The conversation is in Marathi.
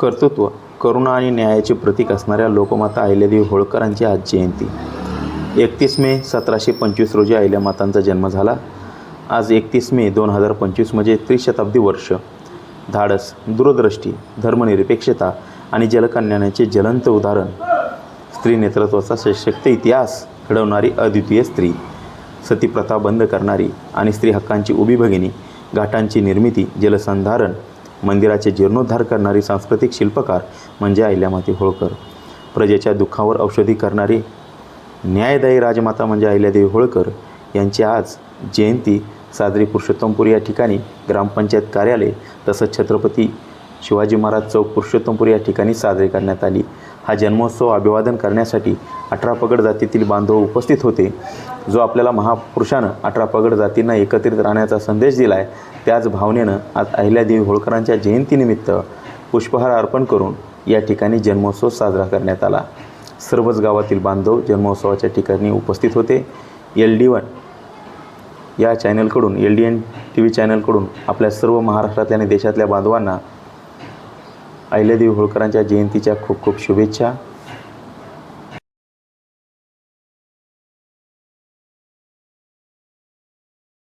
कर्तृत्व करुणा आणि न्यायाचे प्रतीक असणाऱ्या लोकमाता अहिल्यादेवी होळकरांची आज जयंती. एकतीस मे सतराशे पंचवीस रोजी अहिल्यामातांचा जन्म झाला. आज एकतीस मे दोन हजार पंचवीस म्हणजे त्रिशताब्दी वर्ष. धाडस दूरदृष्टी धर्मनिरपेक्षता आणि जलकल्याणाचे ज्वलंत उदाहरण. स्त्री नेतृत्वाचा सशक्त इतिहास घडवणारी अद्वितीय स्त्री. सतीप्रथा बंद करणारी आणि स्त्री हक्कांची उभी भगिनी घाटांची निर्मिती जलसंधारण मंदिराचे जीर्णोद्धार करणारी सांस्कृतिक शिल्पकार म्हणजे अहिल्यामाती होळकर. प्रजेच्या दुःखावर औषधी करणारी न्यायदायी राजमाता म्हणजे अहिल्यादेवी होळकर यांची आज जयंती साजरी पुरुषोत्तमपूर या ठिकाणी ग्रामपंचायत कार्यालय तसंच छत्रपती शिवाजी महाराज चौक पुरुषोत्तमपूर या ठिकाणी साजरी करण्यात आली. हा जन्मोत्सव अभिवादन करण्यासाठी अठरा पगड जातीतील बांधव उपस्थित होते. जो आपल्याला महापुरुषानं अठरा पगड जातींना एकत्रित राहण्याचा संदेश दिला आहे त्याच भावनेनं आज अहिल्यादेवी होळकरांच्या जयंतीनिमित्त पुष्पहार अर्पण करून या ठिकाणी जन्मोत्सव साजरा करण्यात आला. सर्वच गावातील बांधव जन्मोत्सवाच्या ठिकाणी उपस्थित होते. एल डी वन या चॅनलकडून L D N T V चॅनलकडून आपल्या सर्व महाराष्ट्रातल्या आणि देशातल्या बांधवांना अहिल्यादेवी होळकरांच्या जयंतीच्या खूप खूप शुभेच्छा.